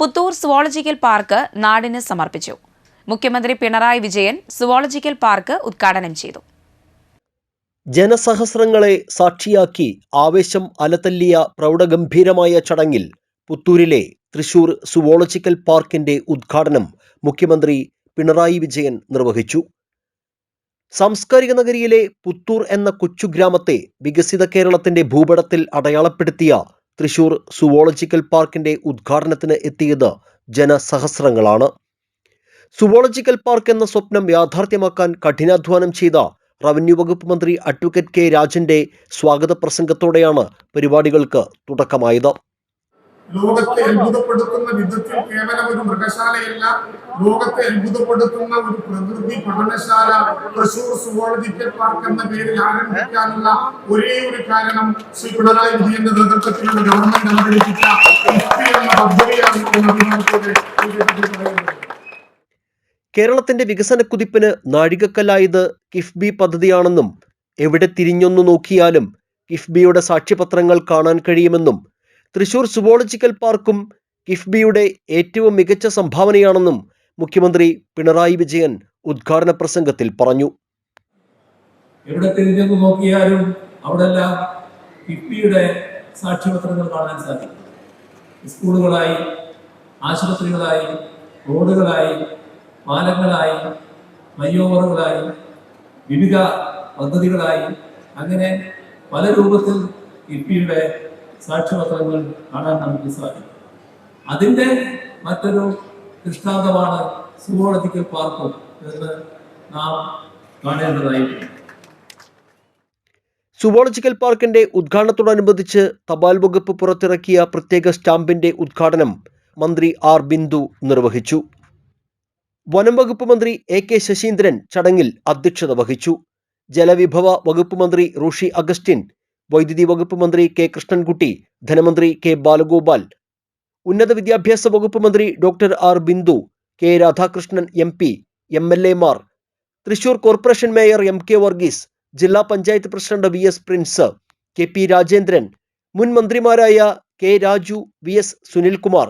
Puthur zoological park നാടിന് സമർപ്പിച്ചു. മുഖ്യമന്ത്രി പിണറായി വിജയൻ സുവോളജിക്കൽ പാർക്ക് ഉദ്ഘാടനം ചെയ്തു. ജനസഹസ്രങ്ങളെ സാക്ഷിയാക്കി ആവേശം അലതല്ലിയ പ്രൗഢഗംഭീരമായ ചടങ്ങിൽ പുത്തൂരിലെ തൃശൂർ സുവോളജിക്കൽ പാർക്കിന്റെ ഉദ്ഘാടനം മുഖ്യമന്ത്രി പിണറായി വിജയൻ നിർവഹിച്ചു. സാംസ്കാരിക നഗരിയിലെ പുത്തൂർ എന്ന കൊച്ചു ഗ്രാമത്തെ വികസിത കേരളത്തിന്റെ ഭൂപടത്തിൽ അടയാളപ്പെടുത്തിയ തൃശൂർ സുവോളജിക്കൽ പാർക്കിന്റെ ഉദ്ഘാടനത്തിന് എത്തിയത് ജനസഹസ്രങ്ങളാണ്. സുവോളജിക്കൽ പാർക്ക് എന്ന സ്വപ്നം യാഥാർത്ഥ്യമാക്കാൻ കഠിനാധ്വാനം ചെയ്ത റവന്യൂ വകുപ്പ് മന്ത്രി അഡ്വക്കേറ്റ് കെ രാജന്റെ സ്വാഗത പ്രസംഗത്തോടെയാണ് പരിപാടികൾക്ക് തുടക്കമായത്. ലോകത്തെ അത്ഭുതപ്പെടുത്തുന്ന വിധത്തിൽ കേവലം ഒരു മൃഗശാലയല്ല ലോകത്തെ അത്ഭുതപ്പെടുത്തുന്ന ഒരു പ്രകൃതി പഠനശാല തൃശൂർ സുവോളജിക്കൽ പാർക്ക് എന്ന പേരിൽ ആരംഭിക്കാനുള്ള ഒരേ ഒരു കാരണം ശ്രീ പിണറായി വിജയന്റെ നേതൃത്വത്തിലുള്ള ഗവൺമെന്റ് അവതരിപ്പിച്ച കേരളത്തിന്റെ വികസന കുതിപ്പിന് നാഴികക്കല്ലായത് കിഫ്ബി പദ്ധതിയാണെന്നും എവിടെ തിരിഞ്ഞൊന്നു നോക്കിയാലും കിഫ്ബിയുടെ സാക്ഷ്യപത്രങ്ങൾ കാണാൻ കഴിയുമെന്നും തൃശൂർ സുവോളജിക്കൽ പാർക്കും കിഫ്ബിയുടെ ഏറ്റവും മികച്ച സംഭാവനയാണെന്നും മുഖ്യമന്ത്രി പിണറായി വിജയൻ ഉദ്ഘാടന പ്രസംഗത്തിൽ പറഞ്ഞു. എവിടെ തിരിഞ്ഞു നോക്കിയാലും അവിടെല്ലാം കിഫ്ബിയുടെ സാക്ഷ്യപത്രങ്ങൾ കാണാൻ സാധിക്കും. സ്കൂളുകളായി ആശുപത്രികളായി റോഡുകളായി പാലങ്ങളായി ഫ്ലൈഓവറുകളായി വിവിധ പദ്ധതികളായി അങ്ങനെ പല രൂപത്തിൽ കിഫ്ബിയുടെ സാക്ഷ്യപത്രങ്ങൾ കാണാൻ നമുക്ക് സാധിക്കും. അതിന്റെ മറ്റൊരു ദൃഷ്ടാന്തമാണ് സുവോളജിക്കൽ പാർക്ക് എന്ന് നാം കാണേണ്ടതായിട്ടുണ്ട്. സുവോളജിക്കൽ പാർക്കിന്റെ ഉദ്ഘാടനത്തോടനുബന്ധിച്ച് തപാൽ വകുപ്പ് പുറത്തിറക്കിയ പ്രത്യേക സ്റ്റാമ്പിന്റെ ഉദ്ഘാടനം മന്ത്രി ആർ ബിന്ദു നിർവഹിച്ചു. വനം വകുപ്പ് മന്ത്രി എ കെ ശശീന്ദ്രൻ ചടങ്ങിൽ അധ്യക്ഷത വഹിച്ചു. ജലവിഭവ വകുപ്പ് മന്ത്രി റൂഷി അഗസ്റ്റിൻ വൈദ്യുതി വകുപ്പ് മന്ത്രി കെ. കൃഷ്ണൻകുട്ടി ധനമന്ത്രി കെ. ബാലഗോപാൽ ഉന്നത വിദ്യാഭ്യാസ വകുപ്പ് മന്ത്രി doctor R. Bindu K. Radhakrishnan M. P M. L. Thrissur corporation mayor M. K. Varghese ജില്ലാ panchayat president V. S. Prince K. P. Rajendran മുൻ മന്ത്രിമാരായ K. Raju V. S. Sunilkumar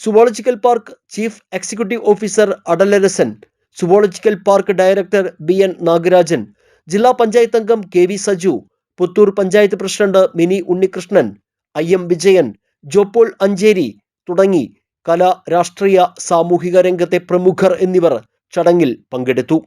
zoological park chief executive officer Atalarasan zoological park director B. N. Nagarajan ജില്ലാ പഞ്ചായത്ത് അംഗം K. V. Saju Puthur panchayat president Mini Unnikrishnan I M Vijayan Jopaul Ancheri തുടങ്ങി കലാ രാഷ്ട്രീയ സാമൂഹിക രംഗത്തെ പ്രമുഖർ എന്നിവർ ചടങ്ങിൽ പങ്കെടുത്തു.